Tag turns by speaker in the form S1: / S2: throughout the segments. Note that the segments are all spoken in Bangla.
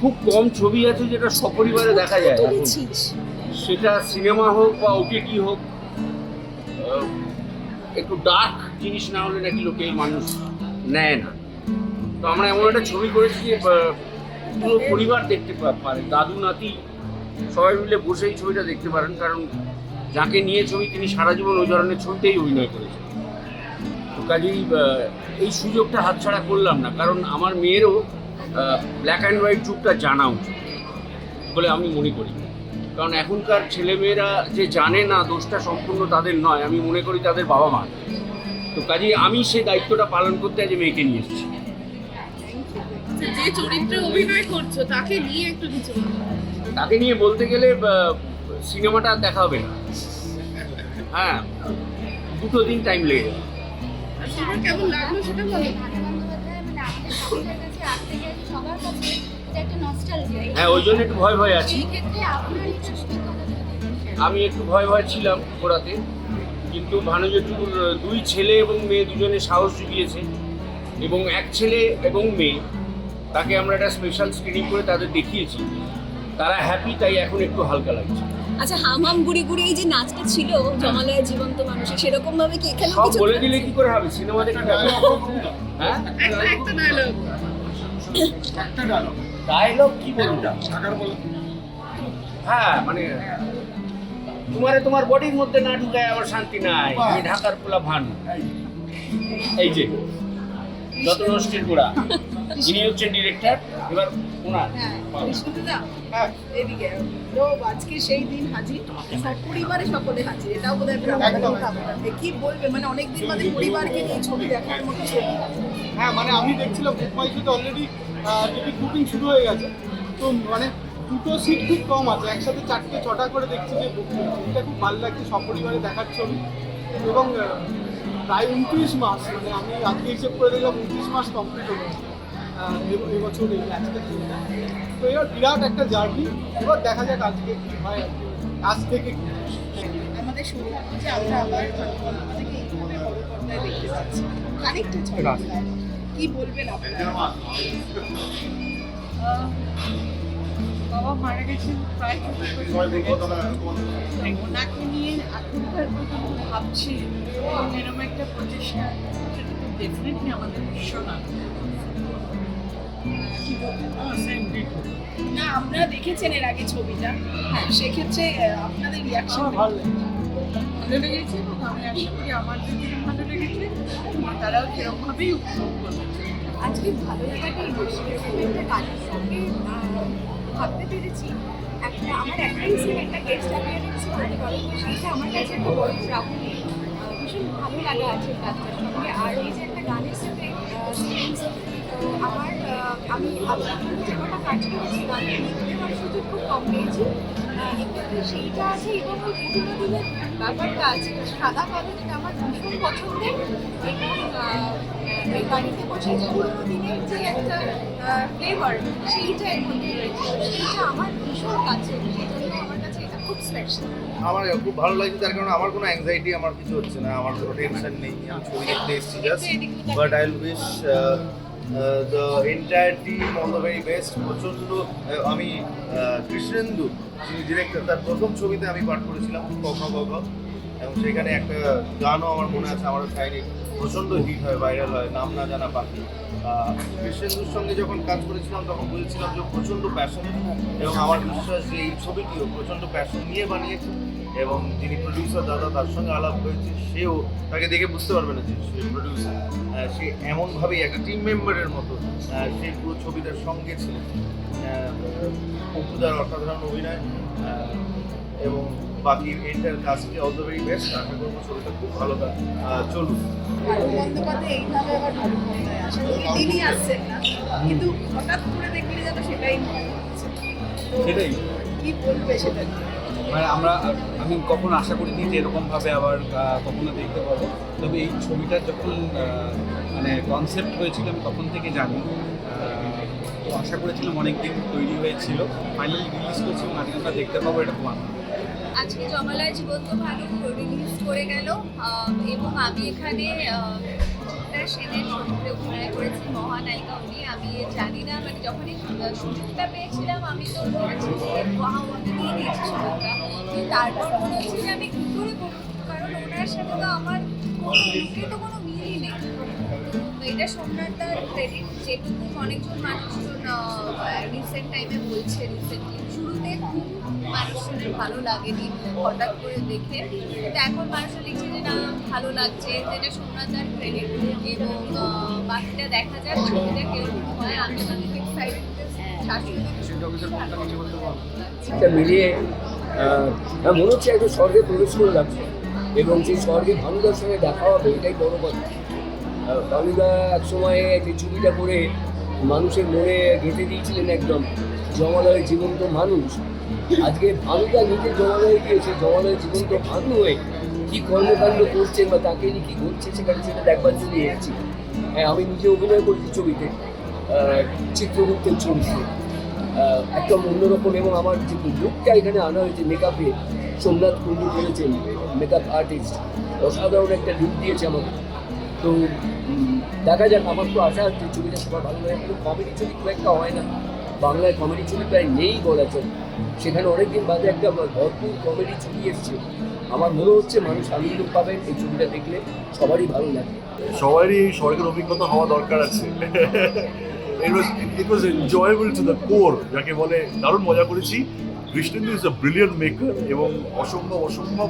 S1: খুব কম ছবি আছে যেটা সপরিবারে দেখা যায়। সেটা সিনেমা হোক বা ওটিটি হোক একটু ডার্ক জিনিস না হলে নাকি লোকে মানুষ নেয় না। তো আমরা এমন একটা ছবি করেছি যে পুরো পরিবার দেখতে পারে। দাদু নাতি সবাই মিলে বসেই ছবিটা দেখতে পারেন কারণ যাকে নিয়ে ছবি তিনি সারা জীবন ওই ধরনের ছবিতেই অভিনয় করেছেন। তো কাজেই এই সুযোগটা হাতছাড়া করলাম না কারণ আমার মেয়েরও ব্ল্যাক অ্যান্ড হোয়াইট যুগটা জানা উচিত বলে আমি মনে করি। কারণ এখনকার ছেলেমেয়েরা যে জানে না দোষটা সম্পূর্ণ তাদের নয় আমি মনে করি তাদের বাবা মা তো কাজেই আমি সেই দায়িত্বটা পালন করতে আজ মেয়েকে নিয়ে এসেছি।
S2: যে চরিত্রে অভিনয় করছ তাকে নিয়ে একটু কিছু
S1: তাকে নিয়ে বলতে গেলে সিনেমাটা আর দেখা হবে না। হ্যাঁ দুটো দিন টাইম লেগে যাবে।
S2: কেমন লাগল সেটা বলো।
S1: হ্যাঁ ওই জন্য একটু ভয় ভয় আছি। আমি একটু ভয় ভয় ছিলাম ওরাতে কিন্তু ভানুজটুকুর দুই ছেলে এবং মেয়ে দুজনে সাহস জুগিয়েছে। এবং এক ছেলে এবং মেয়ে তাকে আমরা একটা স্পেশাল স্ক্রিনিং করে তাদের দেখিয়েছি। তারা হ্যাপি তাই এখন একটু হালকা লাগছে।
S3: আচ্ছা হামাম গুড়ি গুড়ি এই যে নাচটা ছিল জমালয়ের জীবন্ত মানুষের সেরকম ভাবে কি এখানে
S1: সব বলে দিলে কি করে হবে? সিনেমা হবে হ্যাঁ?
S2: একটা একটা ডায়লগ
S1: ডায়লগ কি বলটা হ্যাঁ মানে তোমারে তোমার বডির মধ্যে না ঢুকায় আমার শান্তি নাই। আমি ঢাকার পোলা ভান। এই যে যত নষ্টের গোড়া। ইনি হচ্ছেন ডিরেক্টর এবার ওনার।
S4: বিষ্ণুদা এদিকে। তো আজকে সেই দিন হাজির পরিবারে সকলে হাজির। এটাও বোধ হয়। কি বলবে? মানে অনেকদিন বাদে পরিবারকে নিয়ে ছবি দেখার মতো ছবি।
S5: হ্যাঁ মানে আমি দেখছিলাম বুক মাই শোতে অলরেডি টিকিট বুকিং শুরু হয়ে গেছে। তো মানে দুটো সিট খুব কম আছে। একসাথে চারটে ছটা করে দেখছি যে এটা খুব ভালো লাগছে সপরিবারে দেখার ছবি। এবং প্রায় উনত্রিশ মাস মানে আমি আজকে হিসেব করে দেখলাম উনত্রিশ মাস কমপ্লিট হলো। এবছর এই আজকে তো এবার বিরাট একটা জার্নি। এবার দেখা যাক আজকে কি হয়। আজ থেকে কি
S4: আমাদের শুরু যে আমরা আবার আমাদেরকে এইভাবে বড় পর্দায় দেখতে পাচ্ছি খানিকটা ছবি কি বলবেন আপনারা?
S6: বাবা মারা গেছেন প্রায় ওনাকে নিয়ে এখনকার পর্যন্ত ভাবছি। এরকম একটা প্রচেষ্টা সেটা তো ডেফিনেটলি আমাদের ভীষণ আনন্দ।
S4: না আপনারা দেখেছেন এর আগে ছবিটা। হ্যাঁ সেক্ষেত্রে আপনাদের রিয়াকশন
S5: ভালো লাগে
S6: ভালো লেগেছে এবং আমি আশা করি আমার যদি ভালো লেগেছে। তারাও সেরকমভাবেই উপভোগ করবে।
S7: আজকে ভালো লাগাটাই বেশি একটা কাজের সঙ্গে ভাবতে পেরেছি। একটা আমার একটা হিসেবে একটা গেস্ট অ্যাপিয়ারেন্স পারে সেইটা আমার কাছে একটা বড় প্রাপ্তি ভালো লাগা আছে আর এই যে একটা গানের সাথে আমার আমি আপনার কাজ করেছি গান লিখতে আমার সুযোগ খুব কম পেয়েছি। সেইটা আছে এবং ওই পুরোনো দিনের ব্যাপারটা আছে। সাদা কালো যেটা আমার ভীষণ পছন্দের, এবং এই বাড়িতে বসে পুরোনো দিনের যে একটা ফ্লেভার সেইটা মধ্যে রয়েছে। সেইটা আমার ভীষণ কাছে। সেই জন্য আমার খুব স্পেশাল
S8: আমার খুব ভালো লাগছে তার কারণ আমার কোনো অ্যাংজাইটি আমার কিছু হচ্ছে না আমার কোনো টেনশন নেই। আমি ছবি দেখতে এসেছি just but I wish the entire team all the very best প্রচণ্ড uh, আমি uh, কৃষ্ণেন্দু যিনি ডিরেক্টর তার প্রথম ছবিতে আমি পাঠ করেছিলাম কখ কখ এবং সেখানে একটা গানও আমার মনে আছে আমার সাইডে প্রচণ্ড হিট হয় ভাইরাল হয়, নাম না জানা পাখি। কৃষ্ণেন্দুর সঙ্গে যখন কাজ করেছিলাম, তখন বুঝেছিলাম যে প্রচণ্ড প্যাশন এবং আমার বিশ্বাস যে এই ছবিটিও প্রচণ্ড প্যাশন নিয়ে বানিয়েছে। এবং যিনি প্রডিউসার দাদা তার সঙ্গে আলাপ হয়েছে, সেও তাকে দেখে বুঝতে পারবে না যে সে প্রডিউসার সে এমনভাবেই একটা টিম মেম্বারের মতো সেই পুরো ছবিটার সঙ্গে ছিলেন অপুদার অসাধারণ অভিনয়। এবং বাকি এন্টার কাজকে অল দ্য ভেরি বেস্ট আশা করব ছবিটা খুব ভালো কাজ আহ, চলুক।
S4: ভানু বন্দ্যোপাধ্যায় এইভাবে আবার ভালো পর্দায় আসেন তিনি আসছেন না কিন্তু হঠাৎ করে দেখলে যেন সেটাই। মনে
S9: আমরা আমি কখনো আশা করিনি যে এরকমভাবে আবার কখনো দেখতে পাবো। তবে এই ছবিটা যখন মানে কনসেপ্ট হয়েছিল আমি তখন থেকে জানি। তো আশা করেছিলাম অনেক দিন তৈরি হয়েছিল। ফাইনালি রিলিজ করছি এবং আমরা দেখতে পাবো এটা খুব আনন্দ।
S7: আজকে জমালয় জীবন্ত ভানু রিলিজ করে গেল এবং আমি এখানে
S3: সেনের চরিত্রে অভিনয় করেছি মহানায়িকা উনি আমি জানি না মানে যখনই সুযোগটা পেয়েছিলাম, আমি তো ভেবেছি যে মহামন্ত্রী দিয়ে দিয়েছি সুযোগটা। কিন্তু তারপর মনে হচ্ছে যে আমি কী করে করব? কারণ ওনার সাথে তো আমার কোনো তো কোনো তো এটা সোমনাথদার ক্রেডিট যেটুকু অনেকজন মানুষজন রিসেন্ট টাইমে বলছে রিসেন্টলি শুরুতে খুব মানুষজনের ভালো লাগেনি হঠাৎ করে দেখে। কিন্তু এখন মানুষজন লিখছে যে না ভালো লাগছে যেটা সোমনাথদার ক্রেডিট এবং আহ, বাকিটা দেখা যাক ছবিটা কীরকম হয় আমি অনেক এক্সাইটেড
S10: মিলিয়ে আহ, মনে হচ্ছে একটা স্বর্গে প্রবেশ করলাম এবং সেই স্বর্গে ভানুদার সঙ্গে দেখা হবে এটাই বড় কথা। আহ, এক সময়ে যে ছবিটা করে মানুষের মনে গেঁথে দিয়েছিলেন একদম জমালয়ের জীবন্ত মানুষ। আজকে ভানুদা নিজে জমালয়ে গিয়েছে জমালয়ের জীবন্ত ভানু হয়ে কী কর্মকাণ্ড করছেন বা তাকে নিয়ে কী ঘটছে সেখানে সেটা দেখবার জন্য এসেছি। হ্যাঁ আমি নিজে অভিনয় করেছি ছবিতে চিত্রগুপ্তের আহ, একদম অন্যরকম এবং আমার যে লুকটা এখানে আনা হয়েছে মেকআপে সোমনাথ কুণ্ডু করেছেন মেকআপ আর্টিস্ট অসাধারণ একটা লুক দিয়েছে আমাকে। তো দেখা যাক, আমার তো আশা যে ছবিটা সবার ভালো লাগে, কিন্তু কমেডি ছবি খুব একটা হয় না। বাংলায় কমেডি ছবি প্রায় নেই বলা চলে। সেখানে অনেকদিন বাদে একটা ভরপুর কমেডি ছবি এসছে। আমার মনে হচ্ছে মানুষ আনন্দ পাবেন এই ছবিটা দেখলে, সবারই ভালো লাগে
S11: সবারই এই স্বর্গের অভিজ্ঞতা হওয়া দরকার আছে। কোর যাকে বলে, দারুণ মজা করেছি। Krishnendu is a brilliant maker এবং অসম্ভব অসম্ভব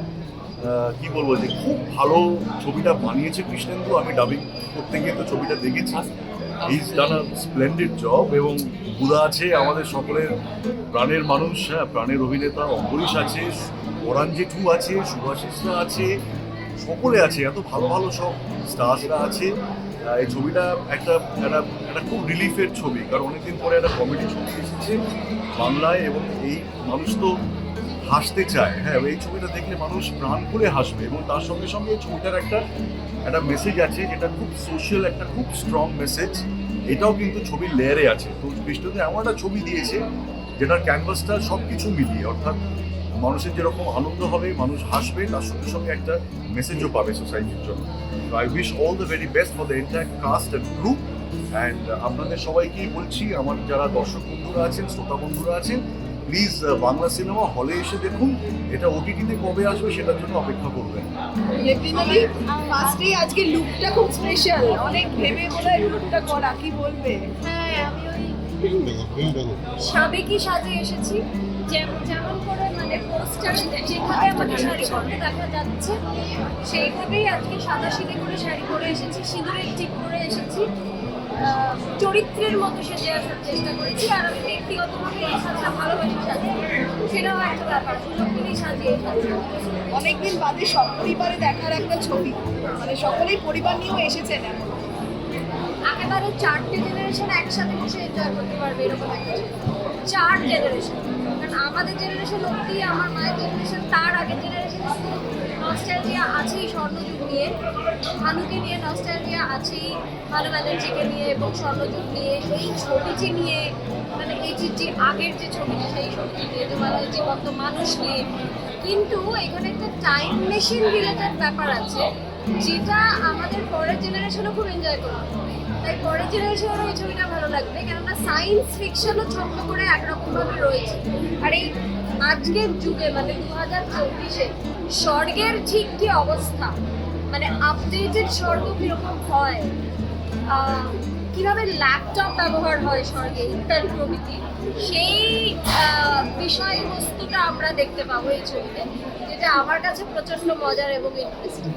S11: কি বলব, যে খুব ভালো ছবিটা বানিয়েছে কৃষ্ণেন্দু। আমি ডাবিং করতে গিয়ে তো ছবিটা দেখেছি। ইজ ডান স্প্লেন্ডেড জব এবং বুধা আছে, আমাদের সকলের প্রাণের মানুষ হ্যাঁ প্রাণের অভিনেতা অম্বরীশ আছে পরাণ জেঠু আছে, সুভাষিসরা আছে, সকলে আছে, এত ভালো ভালো সব স্টার্সরা আছে। এই ছবিটা একটা একটা একটা খুব রিলিফের ছবি, কারণ অনেকদিন পরে একটা কমেডি ছবি এসেছে বাংলায় এবং এই মানুষ তো হাসতে চায়। হ্যাঁ এই ছবিটা দেখলে মানুষ প্রাণ খুলে হাসবে এবং তার সঙ্গে সঙ্গে এই ছবিটার একটা একটা মেসেজ আছে যেটা খুব সোশ্যাল একটা খুব স্ট্রং মেসেজ এটাও কিন্তু ছবির লেয়ারে আছে। তো কৃষ্ণদেব এমন একটা ছবি দিয়েছে যেটার ক্যানভাসটা সব কিছু মিলিয়ে, অর্থাৎ মানুষের যেরকম আনন্দ হবে, মানুষ হাসবে, তার সঙ্গে সঙ্গে একটা মেসেজও পাবে সোসাইটির জন্য। I wish all the very best for the entire cast and group and আপনাদের সবাইকেই বলছি, আমার যারা দর্শক বন্ধুরা আছেন, শ্রোতা বন্ধুরা আছেন প্লিজ বাংলা সিনেমা হলে এসে দেখুন এটা ওটিটিতে কবে আসবে সেটার জন্য অপেক্ষা করবেন।
S4: ডেফিনেটলি ফার্স্টেই আজকে লুকটা খুব স্পেশাল অনেক ভেবে বলে লুকটা করা কি বলবে?
S3: হ্যাঁ আমি ওই সাবেকি সাজে এসেছি। যেমন যেমন করে মানে পোস্টারে যেভাবে আমাকে শাড়ি পরতে দেখা যাচ্ছে সেইভাবেই আজকে সাদা সিঁদে করে শাড়ি পরে এসেছি সিঁদুরের টিপ করে এসেছি। চরিত্রের মতো সেজে আসার চেষ্টা করেছি আর আমি ব্যক্তিগতভাবে সেটাও একটা ব্যাপার সুযোগ সাজিয়ে
S4: অনেকদিন বাদে সব পরিবারে দেখার একটা ছবি। মানে সকলেই পরিবার নিয়েও এসেছেন এখন
S3: একেবারে চারটে জেনারেশন একসাথে বসে এনজয় করতে পারবে এরকম একটা। চার জেনারেশন কারণ আমাদের জেনারেশন অব্দি আমার মায়ের জেনারেশন তার আগের জেনারেশন নস্টালজিয়া আছেই স্বর্ণযুগ নিয়ে। ভানুকে নিয়ে নস্টালজিয়া আছেই ভানু ব্যানার্জিকে নিয়ে এবং স্বর্ণযুগ নিয়ে এই ছবিটি নিয়ে মানে এই যে আগের যে ছবিটি সেই ছবিটি তোমার জীবন্ত মানুষ নিয়ে। কিন্তু এখানে একটা টাইম মেশিন রিলেটেড ব্যাপার আছে, যেটা আমাদের পরের জেনারেশনও খুব এনজয় করবে। তাই পরের জেনারেশনেরও এই ছবিটা ভালো লাগবে, কেননা সায়েন্স ফিকশনও ছোট্ট করে একরকমভাবে রয়েছে। আর এই আজকের যুগে মানে দু হাজার চব্বিশে, স্বর্গের ঠিক কি অবস্থা? মানে আপডেটেড স্বর্গ কীরকম হয়? কীভাবে ল্যাপটপ ব্যবহার হয় স্বর্গে ইত্যাদি প্রভৃতি, সেই বিষয়বস্তুটা আমরা দেখতে পাবো এই ছবিতে, যেটা আমার কাছে প্রচণ্ড মজার এবং ইন্টারেস্টিং